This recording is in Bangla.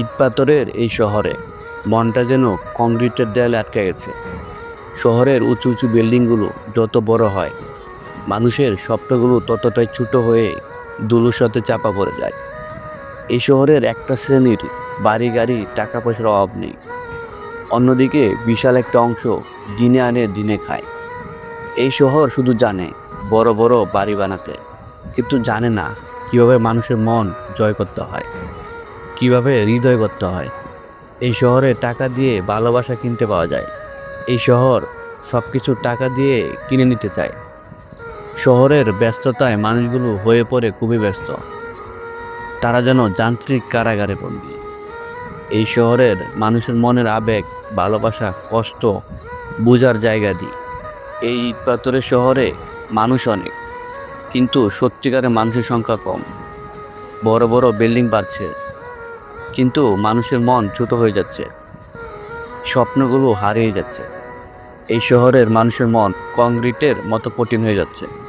ইটপাথরের এই শহরে মনটা যেন কংক্রিটের দেয়ালে আটকে গেছে। শহরের উঁচু উঁচু বিল্ডিংগুলো যত বড় হয়, মানুষের স্বপ্নগুলো ততটাই ছোট হয়ে দুলুর সাথে চাপা পড়ে যায়। এই শহরের একটা শ্রেণির বাড়ি গাড়ি টাকা পয়সার অভাব নেই। অন্যদিকে বিশাল একটা অংশ দিনে আনে, দিনে খায়। এই শহর শুধু জানে বড় বড় বাড়ি বানাতে, কিন্তু জানে না কীভাবে মানুষের মন জয় করতে হয়। কীভাবে হৃদয় করতে হয়? এই শহরে টাকা দিয়ে ভালোবাসা কিনতে পাওয়া যায়। এই শহর সব কিছু টাকা দিয়ে কিনে নিতে চায়। শহরের ব্যস্ততায় মানুষগুলো হয়ে পড়ে খুবই ব্যস্ত। তারা যেন যান্ত্রিক কারাগারে বন্দী। এই শহরের মানুষের মনের আবেগ, ভালোবাসা, কষ্ট বোঝার জায়গা দিই এই ইটপাথরের শহরে মানুষ অনেক, কিন্তু সত্যিকারের মানুষের সংখ্যা কম। বড় বড় বিল্ডিং বাড়ছে কিন্তু মানুষের মন ছোট হয়ে যাচ্ছে। স্বপ্নগুলো হারিয়ে যাচ্ছে। এই শহরের মানুষের মন কংক্রিটের মতো কঠিন হয়ে যাচ্ছে।